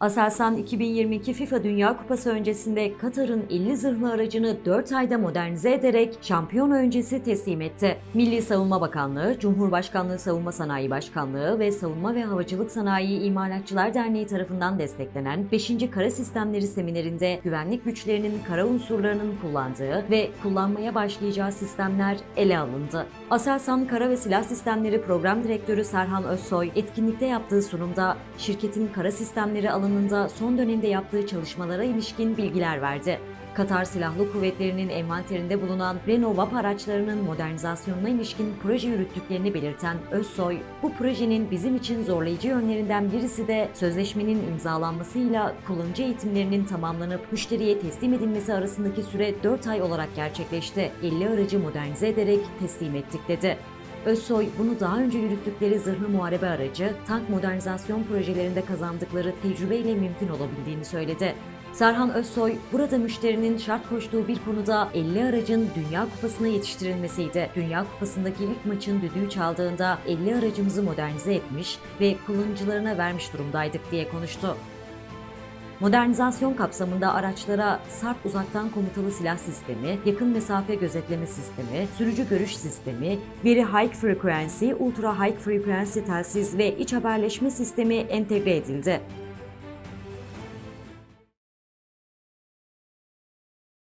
Aselsan 2022 FIFA Dünya Kupası öncesinde Katar'ın 50 zırhlı aracını 4 ayda modernize ederek şampiyon öncesi teslim etti. Milli Savunma Bakanlığı, Cumhurbaşkanlığı Savunma Sanayi Başkanlığı ve Savunma ve Havacılık Sanayi İmalatçılar Derneği tarafından desteklenen 5. Kara Sistemleri Seminerinde güvenlik güçlerinin kara unsurlarının kullandığı ve kullanmaya başlayacağı sistemler ele alındı. Aselsan Kara ve Silah Sistemleri Program Direktörü Serhan Özsoy etkinlikte yaptığı sunumda şirketin kara sistemleri alanında son dönemde yaptığı çalışmalara ilişkin bilgiler verdi. Katar Silahlı Kuvvetleri'nin envanterinde bulunan Renault VAP araçlarının modernizasyonuna ilişkin proje yürüttüklerini belirten Özsoy, bu projenin bizim için zorlayıcı yönlerinden birisi de sözleşmenin imzalanmasıyla kullanıcı eğitimlerinin tamamlanıp müşteriye teslim edilmesi arasındaki süre 4 ay olarak gerçekleşti. 50 aracı modernize ederek teslim ettik dedi. Özsoy bunu daha önce yürüttükleri zırhlı muharebe aracı, tank modernizasyon projelerinde kazandıkları tecrübeyle mümkün olabildiğini söyledi. Serhan Özsoy, burada müşterinin şart koştuğu bir konuda 50 aracın Dünya Kupası'na yetiştirilmesiydi. Dünya Kupası'ndaki ilk maçın düdüğü çaldığında 50 aracımızı modernize etmiş ve kullanıcılarına vermiş durumdaydık diye konuştu. Modernizasyon kapsamında araçlara SARP uzaktan komutalı silah sistemi, yakın mesafe gözetleme sistemi, sürücü görüş sistemi, veri high frequency, ultra high frequency telsiz ve iç haberleşme sistemi entegre edildi.